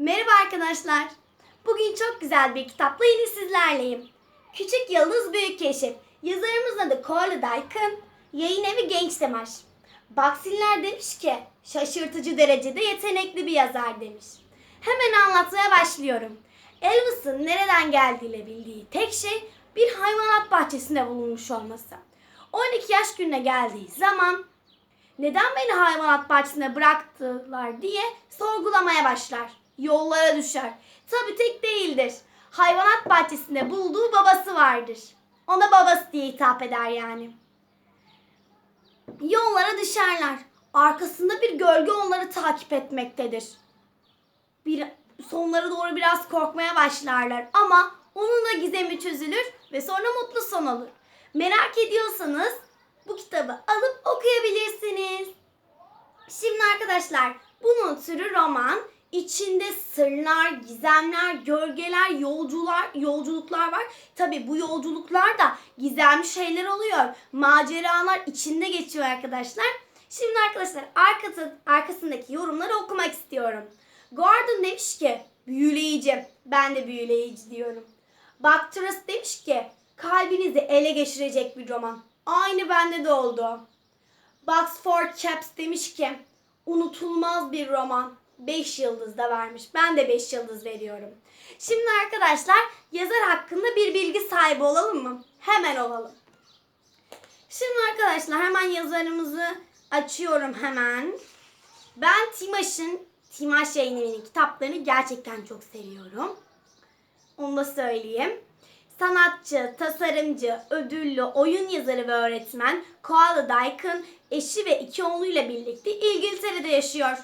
Merhaba arkadaşlar. Bugün çok güzel bir kitapla yine sizlerleyim. Küçük Yıldız Büyük Keşif. Yazarımızın adı Cole Dykon. Yayın evi Genç Demaş. Baksinler demiş ki şaşırtıcı derecede yetenekli bir yazar demiş. Hemen anlatmaya başlıyorum. Elvis'in nereden geldiğiyle bildiği tek şey bir hayvanat bahçesinde bulunmuş olması. 12 yaş gününe geldiği zaman neden beni hayvanat bahçesine bıraktılar diye sorgulamaya başlar. Yollara düşer. Tabii tek değildir. Hayvanat bahçesinde bulduğu babası vardır. Ona babası diye hitap eder yani. Yollara düşerler. Arkasında bir gölge onları takip etmektedir. Bir, sonlara doğru biraz korkmaya başlarlar ama onun da gizemi çözülür ve sonra mutlu son olur. Merak ediyorsanız bu kitabı alıp okuyabilirsiniz. Şimdi arkadaşlar bunun türü roman. İçinde sırlar, gizemler, gölgeler, yolcular, yolculuklar var. Tabi bu yolculuklar da gizemli şeyler oluyor. Maceralar içinde geçiyor arkadaşlar. Şimdi arkadaşlar arkası, arkasındaki yorumları okumak istiyorum. Gordon demiş ki büyüleyici. Ben de büyüleyici diyorum. Bakteras demiş ki kalbinizi ele geçirecek bir roman. Aynı bende de oldu. Boxford Chaps demiş ki unutulmaz bir roman. 5 yıldız da vermiş. Ben de 5 yıldız veriyorum. Şimdi arkadaşlar yazar hakkında bir bilgi sahibi olalım mı? Hemen olalım. Şimdi arkadaşlar hemen yazarımızı açıyorum hemen. Ben Timaş'ın Timaş Yayın kitaplarını gerçekten çok seviyorum. Onu da söyleyeyim. Sanatçı, tasarımcı, ödüllü, oyun yazarı ve öğretmen Koala Dykon eşi ve iki oğluyla birlikte İngiltere'de yaşıyor.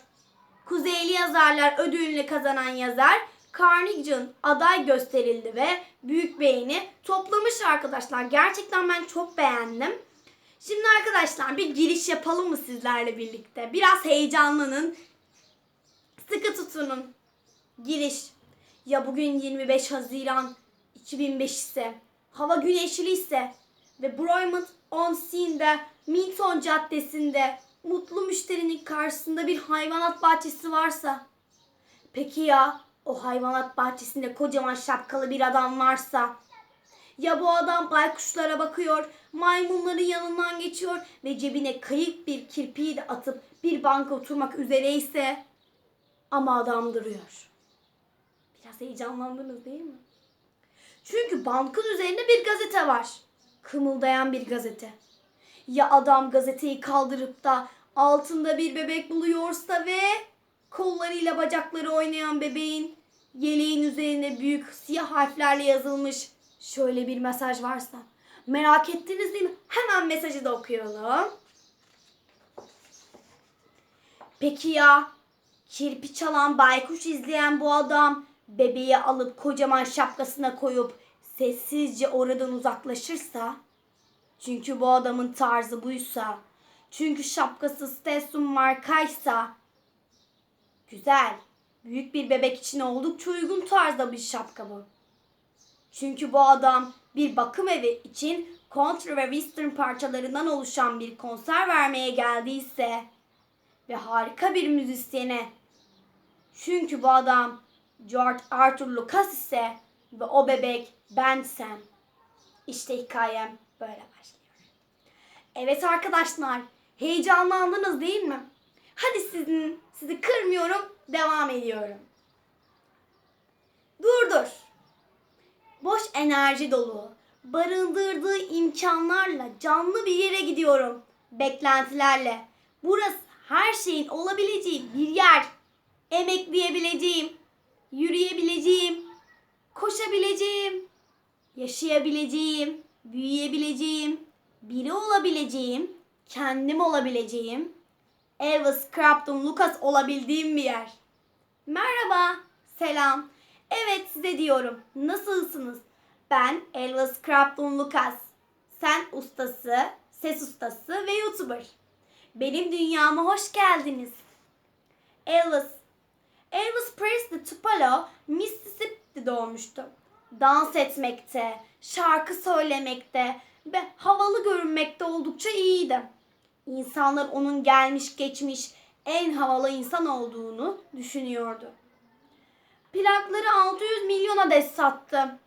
Kuzeyli Yazarlar ödülünü kazanan yazar Carnegie aday gösterildi ve büyük beğeni toplamış arkadaşlar. Gerçekten ben çok beğendim. Şimdi arkadaşlar bir giriş yapalım mı sizlerle birlikte? Biraz heyecanlanın. Sıkı tutunun. Giriş. Ya bugün 25 Haziran 2005 ise, hava güneşli ise ve Broymont on Sea'nde Milton Caddesi'nde mutlu müşterinin karşısında bir hayvanat bahçesi varsa, peki ya o hayvanat bahçesinde kocaman şapkalı bir adam varsa, ya bu adam baykuşlara bakıyor, maymunların yanından geçiyor ve cebine kayık bir kirpiği de atıp bir banka oturmak üzereyse ama adam duruyor. Biraz heyecanlandınız değil mi? Çünkü bankın üzerinde bir gazete var. Kımıldayan bir gazete. Ya adam gazeteyi kaldırıp da altında bir bebek buluyorsa ve kollarıyla bacakları oynayan bebeğin yeleğin üzerine büyük siyah harflerle yazılmış şöyle bir mesaj varsa. Merak ettiniz değil mi? Hemen mesajı da okuyalım. Peki ya kirpi çalan baykuş izleyen bu adam bebeği alıp kocaman şapkasına koyup sessizce oradan uzaklaşırsa çünkü bu adamın tarzı buysa çünkü şapkası Stetsson markaysa güzel büyük bir bebek için oldukça uygun tarzda bir şapka bu. Çünkü bu adam bir bakım evi için country ve western parçalarından oluşan bir konser vermeye geldiyse ve harika bir müzisyene çünkü bu adam George Arthur Lucas ise ve o bebek bensem. İşte hikayem böyle başlıyor. Evet arkadaşlar, heyecanlandınız değil mi? Hadi sizin sizi kırmıyorum, devam ediyorum. Dur dur. Boş enerji dolu, barındırdığı imkanlarla canlı bir yere gidiyorum. Beklentilerle. Burası her şeyin olabileceği bir yer. Emekleyebileceğim, yürüyebileceğim, koşabileceğim, yaşayabileceğim, büyüyebileceğim, biri olabileceğim, kendim olabileceğim, Elvis Clapton Lucas olabildiğim bir yer. Merhaba, selam. Evet size diyorum. Nasılsınız? Ben Elvis Clapton Lucas. Sen ustası, ses ustası ve YouTuber. Benim dünyama hoş geldiniz. Elvis Elvis Presley Tupelo, Mississippi'de doğmuştu. Dans etmekte, şarkı söylemekte ve havalı görünmekte oldukça iyiydi. İnsanlar onun gelmiş geçmiş en havalı insan olduğunu düşünüyordu. plakları 600 milyon adet sattı.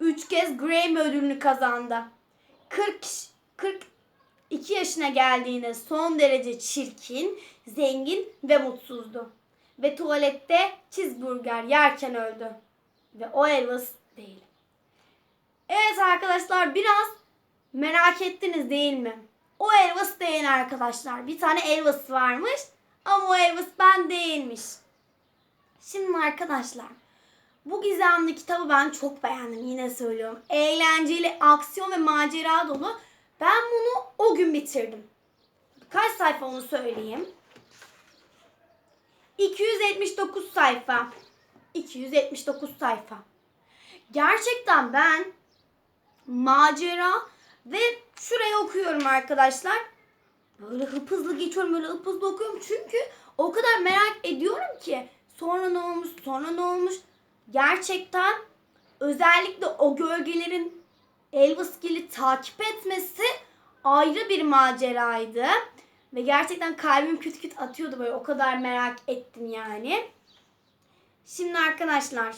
3 kez Grammy ödülünü kazandı. 40 kişi- 42 yaşına geldiğinde son derece çirkin, zengin ve mutsuzdu. Ve tuvalette cheeseburger yerken öldü. Ve o Elvis değil. Evet arkadaşlar biraz merak ettiniz değil mi? O Elvis değil arkadaşlar. Bir tane Elvis varmış ama o Elvis ben değilmiş. Şimdi arkadaşlar bu gizemli kitabı ben çok beğendim yine söylüyorum. Eğlenceli, aksiyon ve macera dolu. Ben bunu o gün bitirdim. Kaç sayfa onu söyleyeyim. 279 sayfa. 279 sayfa. Gerçekten ben macera ve şurayı okuyorum arkadaşlar. Böyle hıp hızlı geçiyorum, böyle hıp hızlı okuyorum. Çünkü o kadar merak ediyorum ki sonra ne olmuş, sonra ne olmuş. Gerçekten özellikle o gölgelerin Elvis Gill'i takip etmesi ayrı bir maceraydı. Ve gerçekten kalbim küt küt atıyordu böyle o kadar merak ettim yani. Şimdi arkadaşlar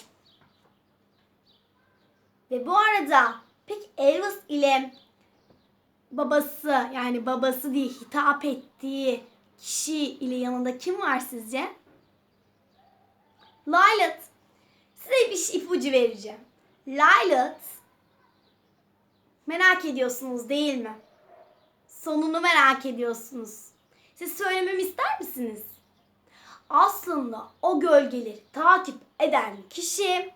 ve bu arada peki Elvis ile babası yani babası diye hitap ettiği kişi ile yanında kim var sizce? Lilith. Size bir ipucu vereceğim. Lilith merak ediyorsunuz değil mi? Sonunu merak ediyorsunuz. Siz söylememi ister misiniz? Aslında o gölgeleri takip eden kişi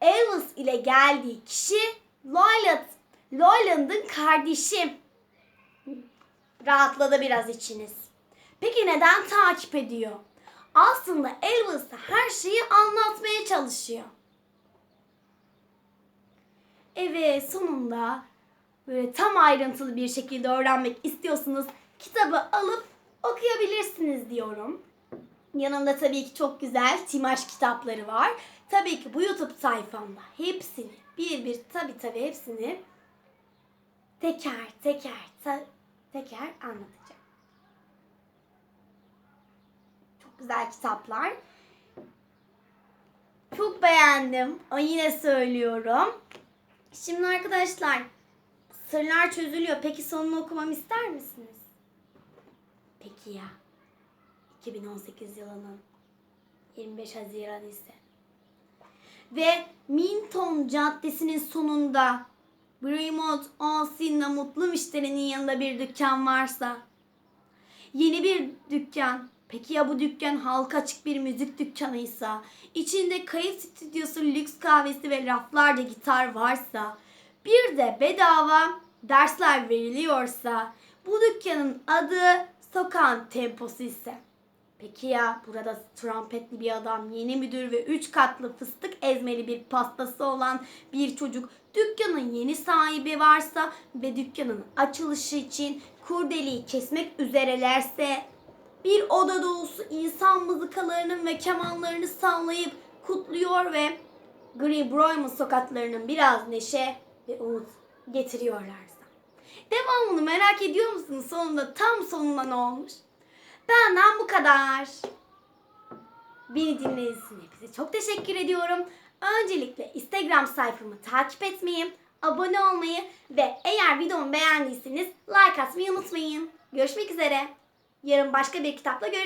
Elvis ile geldiği kişi Lilith. Leyland'ın kardeşi. Rahatladı biraz içiniz. Peki neden takip ediyor? Aslında Elvis her şeyi anlatmaya çalışıyor. Evet sonunda böyle tam ayrıntılı bir şekilde öğrenmek istiyorsunuz. Kitabı alıp okuyabilirsiniz diyorum. Yanında tabii ki çok güzel Timaş kitapları var. Tabii ki bu sayfamda hepsini bir bir tabii tabii hepsini teker teker ta- teker anlatacağım. Çok güzel kitaplar. Çok beğendim. Ay yine söylüyorum. Şimdi arkadaşlar sırlar çözülüyor. Peki sonunu okumam ister misiniz? Peki ya. 2018 yılının 25 Haziran ise. Ve Minton Caddesi'nin sonunda Bremont Austin'la mutlu müşterinin yanında bir dükkan varsa yeni bir dükkan. Peki ya bu dükkan halka açık bir müzik dükkanıysa, içinde kayıt stüdyosu, lüks kahvesi ve raflarca gitar varsa, bir de bedava dersler veriliyorsa, bu dükkanın adı Sokağın Temposu ise. Peki ya burada trompetli bir adam, yeni müdür ve üç katlı fıstık ezmeli bir pastası olan bir çocuk dükkanın yeni sahibi varsa ve dükkanın açılışı için kurdeleyi kesmek üzerelerse bir oda dolusu insan mızıkalarının ve kemanlarını sallayıp kutluyor ve Green Broyman sokaklarının biraz neşe ve umut getiriyorlarsa. Devamını merak ediyor musunuz? Sonunda tam sonunda ne olmuş? Benden bu kadar. Beni dinlediğiniz için hepinize çok teşekkür ediyorum. Öncelikle Instagram sayfamı takip etmeyi, abone olmayı ve eğer videomu beğendiyseniz like atmayı unutmayın. Görüşmek üzere. Yarın başka bir kitapla görüşmek